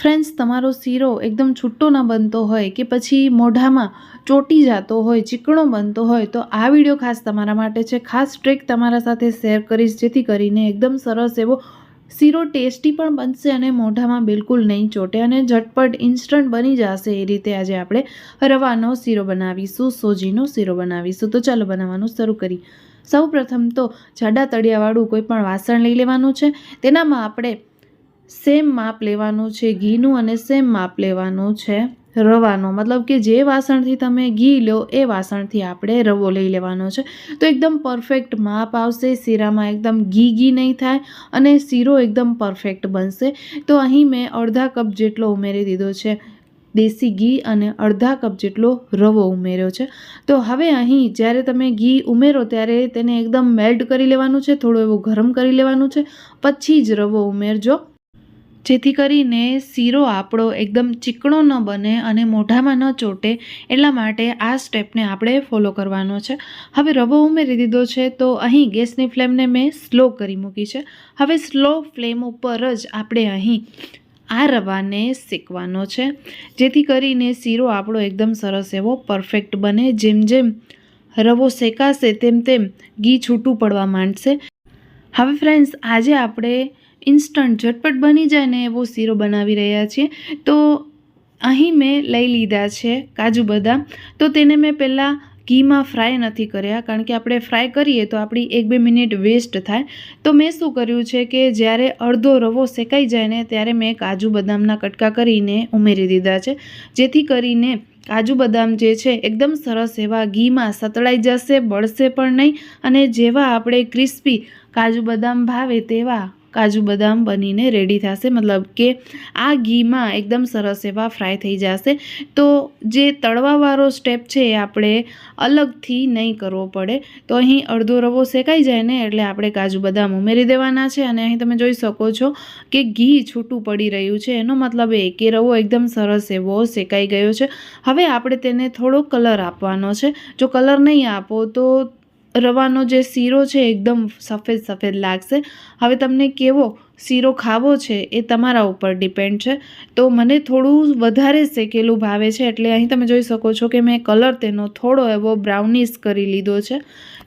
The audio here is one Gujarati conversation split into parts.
ફ્રેન્ડ્સ તમારો શીરો એકદમ છૂટો ન બનતો હોય કે પછી મોઢામાં ચોટી જતો હોય, ચીકણો બનતો હોય, તો આ વીડિયો ખાસ તમારા માટે છે. ખાસ ટ્રીક તમારા સાથે શેર કરીશ, જેથી કરીને એકદમ સરસ એવો શીરો ટેસ્ટી પણ બનશે અને મોઢામાં બિલકુલ નહીં ચોટે અને ઝટપટ ઇન્સ્ટન્ટ બની જશે. એ રીતે આજે આપણે રવાનો શીરો બનાવીશું, સોજીનો શીરો બનાવીશું. તો ચાલો બનાવવાનું શરૂ કરી સૌ પ્રથમ તો જાડા તળિયાવાળું કોઈ પણ વાસણ લઈ લેવાનું છે. તેનામાં આપણે સેમ માપ લેવાનું છે, ઘીનું અને સેમ માપ લેવાનું છે, રવાનો. મતલબ કે જે વાસણથી તમે ઘી લો, એ વાસણથી આપણે રવો લઈ લેવાનો છે. તો એકદમ પરફેક્ટ માપ આવશે, શીરામાં એકદમ ઘી ઘી નહીં થાય અને શીરો એકદમ પરફેક્ટ બનશે. તો અહીં મેં અડધા કપ જેટલો ઉમેરી દીધો છે, દેશી ઘી અને અડધા કપ જેટલો રવો ઉમેર્યો છે. તો હવે અહીં જ્યારે તમે ઘી ઉમેરો ત્યારે તેને એકદમ મેલ્ટ કરી લેવાનું છે, થોડું એવું ગરમ કરી લેવાનું છે, પછી જ રવો ઉમેરજો. જેથી કરીને શીરો આપણો એકદમ ચીકણો ન બને અને મોઢામાં ન ચોટે એટલા માટે આ સ્ટેપને આપણે ફોલો કરવાનો છે. હવે રવો ઉમેરી દીધો છે તો અહીં ગેસની ફ્લેમને મેં સ્લો કરી મૂકી છે. હવે સ્લો ફ્લેમ ઉપર જ આપણે અહીં આ રવાને શેકવાનો છે, જેથી કરીને શીરો આપણો એકદમ સરસ એવો પરફેક્ટ બને. જેમ જેમ રવો શેકાશે તેમ તેમ ઘી છૂટું પડવા માંડશે. હવે ફ્રેન્ડ્સ, આજે આપણે ઇન્સ્ટન્ટ ઝટપટ બની જાય ને એવો શીરો બનાવી રહ્યા છીએ. તો અહીં મેં લઈ લીધા છે કાજુ બદામ. તો તેને મેં પહેલાં ઘીમાં ફ્રાય નથી કર્યા. કારણ કે આપણે ફ્રાય કરીએ તો આપણી એક બે મિનિટ વેસ્ટ થાય. તો મેં શું કર્યું છે કે જ્યારે અડધો રવો શેકાઈ જાય ને ત્યારે મેં કાજુ બદામના કટકા કરીને ઉમેરી દીધા છે. જેથી કરીને કાજુ બદામ જે છે એકદમ સરસ એવા ઘીમાં સતળાઈ જશે, બળશે પણ નહીં. અને જેવા આપણે ક્રિસ્પી કાજુ બદામ ભાવે તેવા કાજુ બદામ બનીને રેડી થશે. મતલબ કે આ ઘીમાં એકદમ સરસ એવા ફ્રાય થઈ જશે. તો જે તળવાવાળો સ્ટેપ છે એ આપણે અલગથી નહીં કરવો પડે. તો અહીં અડધો રવો શેકાઈ જાય ને એટલે આપણે કાજુ બદામ ઉમેરી દેવાના છે. અને અહીં તમે જોઈ શકો છો કે ઘી છૂટું પડી રહ્યું છે. એનો મતલબ એ કે રવો એકદમ સરસ એવો શેકાઈ ગયો છે. હવે આપણે તેને થોડો કલર આપવાનો છે. જો કલર નહીં આપો તો રવાનો જે શીરો છે એકદમ સફેદ સફેદ લાગશે. હવે તમને કેવો શીરો ખાવો છે એ તમારા ઉપર ડિપેન્ડ છે. તો મને થોડું વધારે શેકેલું ભાવે છે એટલે અહીં તમે જોઈ શકો છો કે મેં કલર તેનો થોડો એવો બ્રાઉનિશ કરી લીધો છે.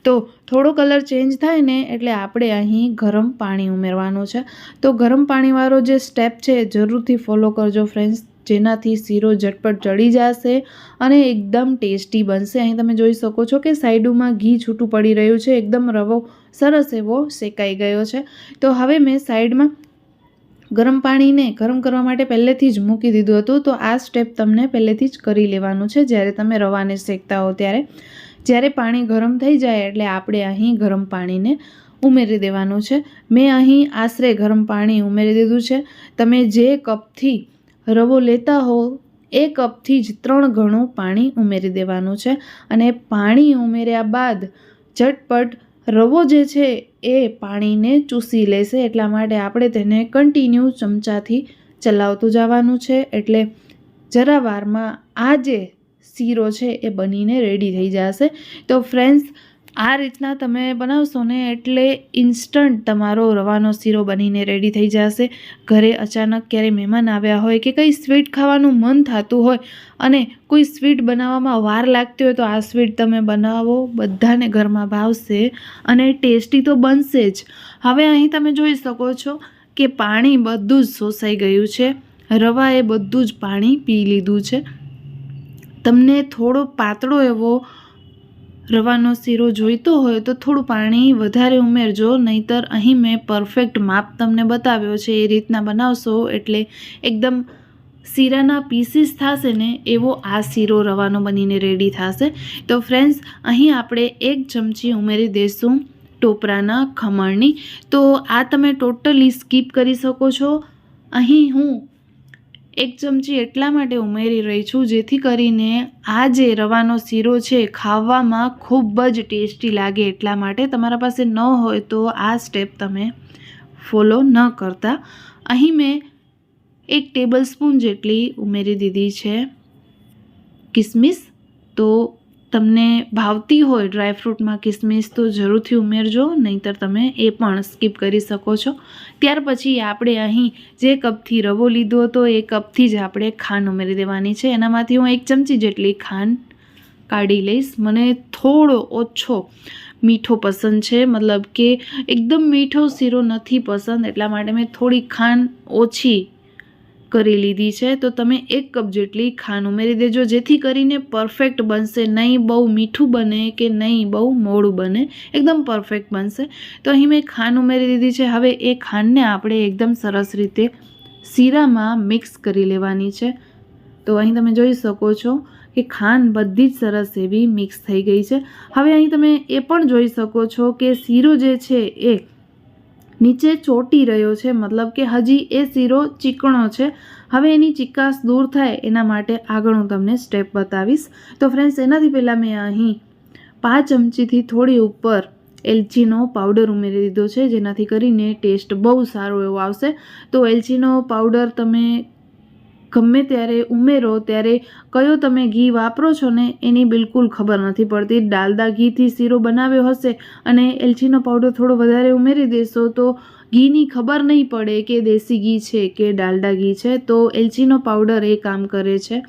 તો થોડો કલર ચેન્જ થાય ને એટલે આપણે અહીં ગરમ પાણી ઉમેરવાનું છે. તો ગરમ પાણીવાળો જે સ્ટેપ છે જરૂરથી ફોલો કરજો ફ્રેન્ડ્સ. જેનાથી શીરો ઝટપટ ચડી જશે અને એકદમ ટેસ્ટી બનશે. અહીં તમે જોઈ શકો છો કે સાઈડોમાં ઘી છૂટું પડી રહ્યું છે. એકદમ રવો, સરસ એવો શેકાઈ ગયો છે. તો હવે મેં સાઈડમાં ગરમ પાણીને ગરમ કરવા માટે પહેલેથી જ મૂકી દીધું હતું. તો આ સ્ટેપ તમને પહેલેથી જ કરી લેવાનું છે જ્યારે તમે રવાને શેકતા હો ત્યારે. જ્યારે પાણી ગરમ થઈ જાય એટલે આપણે અહીં ગરમ પાણીને ઉમેરી દેવાનું છે. મેં અહીં આશરે ગરમ પાણી ઉમેરી દીધું છે. તમે જે કપથી રવો લેતા હો. એ કપથી જ ત્રણ ગણું પાણી ઉમેરી દેવાનું છે અને પાણી ઉમેર્યા બાદ ઝટપટ રવો જે છે એ પાણીને ચૂસી લેશે. એટલા માટે આપણે તેને કન્ટિન્યુ ચમચાથી ચલાવતું જવાનું છે. એટલે જરા વારમાં આ જે શીરો છે એ બનીને રેડી થઈ જશે. તો ફ્રેન્ડ્સ આ રીતના તમે બનાવશો ને એટલે ઇન્સ્ટન્ટ તમારો રવાનો શીરો બનીને રેડી થઈ જશે. ઘરે અચાનક ક્યારેય મહેમાન આવ્યા હોય કે કંઈ સ્વીટ ખાવાનું મન થતું હોય અને કોઈ સ્વીટ બનાવવામાં વાર લાગતી હોય તો આ સ્વીટ તમે બનાવો, બધાને ઘરમાં ભાવશે અને ટેસ્ટી તો બનશે જ. હવે અહીં તમે જોઈ શકો છો કે પાણી બધું જ શોષાઈ ગયું છે. રવાએ બધું જ પાણી પી લીધું છે. તમને થોડો પાતળો એવો રવાનો શીરો જોઈતો હોય તો થોડું પાણી વધારે ઉમેરજો, નહીંતર અહીં મેં પરફેક્ટ માપ તમને બતાવ્યો છે. એ રીતના બનાવશો એટલે એકદમ શીરાના પીસીસ થશે ને એવો આ શીરો રવાનો બનીને રેડી થશે. તો ફ્રેન્ડ્સ અહીં આપણે એક ચમચી ઉમેરી દઈશું ટોપરાના ખમણની. તો આ તમે ટોટલી સ્કીપ કરી શકો છો. અહીં હું એક ચમચી એટલા માટે ઉમેરી રહી છું, જેથી કરીને આ જે રવાનો શીરો છે, ખાવામાં ખૂબ જ ટેસ્ટી લાગે. એટલા માટે તમારા પાસે ન હોય તો આ સ્ટેપ તમે ફોલો ન કરતા. અહીં મેં એક ટેબલ સ્પૂન જેટલી ઉમેરી દીધી છે કિસમિસ. તો તમને ભાવતી હોય ડ્રાયફ્રૂટમાં કિસમિસ, તો જરૂરથી ઉમેરજો, નહીંતર તમે એ પણ સ્કીપ કરી શકો છો. ત્યાર પછી આપણે અહીં જે કપથી રવો લીધો હતો, એ કપથી જ આપણે ખાંડ ઉમેરી દેવાની છે. એનામાંથી હું એક ચમચી જેટલી ખાંડ કાઢી લઈશ. મને થોડો ઓછો મીઠો પસંદ છે, મતલબ કે એકદમ મીઠો શીરો નથી પસંદ, એટલા માટે મેં થોડી ખાંડ ઓછી કરી લીધી છે, તો તમે એક કપ જેટલી ખાંડ ઉમેરી દેજો, જેથી કરીને પરફેક્ટ બનશે. નહીં બહુ મીઠું બને કે નહીં બહુ મોડું બને, એકદમ પરફેક્ટ બનશે. તો અહીં મેં ખાંડ ઉમેરી દીધી છે. હવે એ ખાંડને આપણે એકદમ સરસ રીતે શીરામાં મિક્સ કરી લેવાની છે. તો અહીં તમે જોઈ શકો છો કે ખાંડ બધી જ સરસ એવી મિક્સ થઈ ગઈ છે. હવે અહીં તમે એ પણ જોઈ શકો છો કે શીરો જે છે એ નીચે ચોંટી રહ્યો છે. મતલબ કે હજી એ શીરો ચીકણો છે. હવે એની ચિકાસ દૂર થાય એના માટે આગળ હું તમને સ્ટેપ બતાવીશ. તો ફ્રેન્ડ્સ એનાથી પહેલાં મેં અહીં પાંચ ચમચીથી થોડી ઉપર એલચીનો પાવડર ઉમેરી દીધો છે. જેનાથી કરીને ટેસ્ટ બહુ સારો એવો આવશે. તો એલચીનો પાવડર તમે ગમે ત્યારે ઉમેરો, ત્યારે કયો તમે ઘી વાપરો છો ને, એની બિલકુલ ખબર નથી પડતી. ડાલદા ઘીથી શીરો બનાવ્યો હશે અને એલચીનો પાવડર થોડો વધારે ઉમેરી દેશો, તો ઘીની ખબર નહીં પડે કે દેશી ઘી છે કે ડાલડા ઘી છે. તો એલચીનો પાવડર એ કામ કરે છે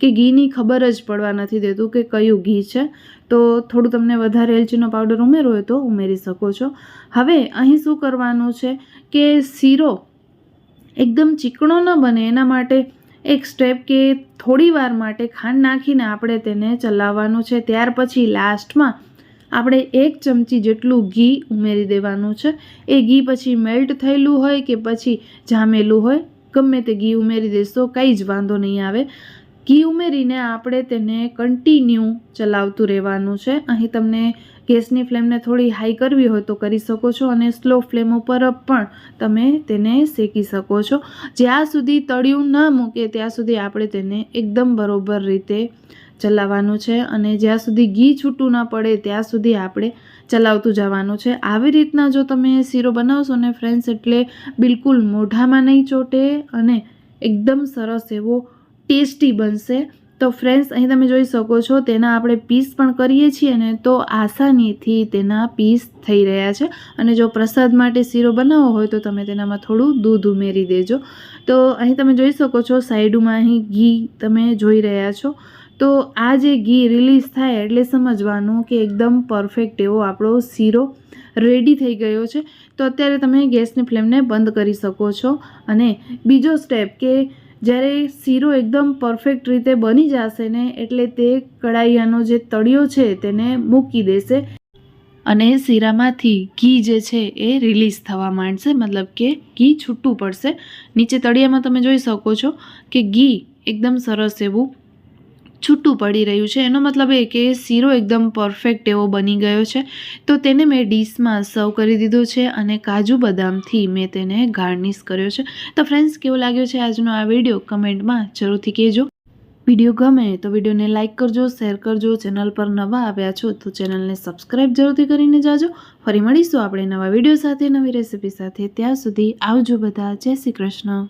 કે ઘીની ખબર જ પડવા નથી દેતું કે કયું ઘી છે. તો થોડું તમને વધારે એલચીનો પાવડર ઉમેરો હોય તો ઉમેરી શકો છો. હવે અહીં શું કરવાનું છે કે શીરો એકદમ ચીકણો ન બને, એના માટે એક સ્ટેપ કે થોડી વાર માટે ખાંડ નાખીને આપણે તેને ચલાવવાનું છે. ત્યાર પછી લાસ્ટમાં આપણે એક ચમચી જેટલું ઘી ઉમેરી દેવાનું છે. એ ઘી પછી મેલ્ટ થયેલું હોય કે પછી જામેલું હોય, ગમે તે ઘી ઉમેરી દેશો, કંઈ જ વાંધો નહીં આવે. ઘી ઉમેરીને આપણે તેને કન્ટિન્યુ ચલાવતું રહેવાનું છે. અહીં તમને ગેસની ફ્લેમને થોડી હાઈ કરવી હોય તો કરી શકો છો અને સ્લો ફ્લેમ ઉપર પણ તમે તેને શેકી શકો છો. જ્યાં સુધી તળિયું ન મૂકે ત્યાં સુધી આપણે તેને એકદમ બરોબર રીતે ચલાવવાનું છે અને જ્યાં સુધી ઘી છૂટું ન પડે ત્યાં સુધી આપણે ચલાવતું જવાનું છે. આવી રીતના જો તમે શીરો બનાવશો ને ફ્રેન્ડ્સ, એટલે બિલકુલ મોઢામાં નહીં ચોટે અને એકદમ સરસ એવો ટેસ્ટી બનશે. તો ફ્રેન્ડ્સ અહીં તમે જોઈ શકો છો, તેના આપણે પીસ પણ કરીએ છીએ ને તો આસાનીથી તેના પીસ થઈ રહ્યા છે. અને જો પ્રસાદ માટે શીરો બનાવવો હોય તો તમે તેનામાં થોડું દૂધ ઉમેરી દેજો. તો અહીં તમે જોઈ શકો છો, સાઈડમાં અહીં ઘી તમે જોઈ રહ્યા છો. તો આ જે ઘી રિલીઝ થાય એટલે સમજવાનું કે એકદમ પરફેક્ટ એવો આપણો શીરો રેડી થઈ ગયો છે. તો અત્યારે તમે ગેસની ફ્લેમને બંધ કરી શકો છો. અને બીજો સ્ટેપ કે જ્યારે શીરો એકદમ પરફેક્ટ રીતે બની જશે ને એટલે તે કડાઈયાનો જે તળિયો છે તેને મૂકી દેશે અને શીરામાંથી ઘી જે છે એ રિલીઝ થવા માંડશે. મતલબ કે ઘી છૂટું પડશે. નીચે તળિયામાં તમે જોઈ શકો છો કે ઘી એકદમ સરસ એવું છૂટું પડી રહ્યું છે. એનો મતલબ એ કે શીરો એકદમ પરફેક્ટ એવો બની ગયો છે. તો તેને મેં ડીશમાં સર્વ કરી દીધો છે અને કાજુ બદામથી મેં તેને ગાર્નિશ કર્યો છે. તો ફ્રેન્ડ્સ કેવો લાગ્યો છે આજનો આ વીડિયો કમેન્ટમાં જરૂરથી કહેજો. વીડિયો ગમે તો વિડીયોને લાઇક કરજો શેર કરજો. ચેનલ પર નવા આવ્યા છો તો ચેનલને સબસ્ક્રાઈબ જરૂરથી કરીને જાજો. ફરી મળીશું આપણે નવા વીડિયો સાથે, નવી રેસીપી સાથે. ત્યાં સુધી આવજો બધા. જય શ્રી કૃષ્ણ.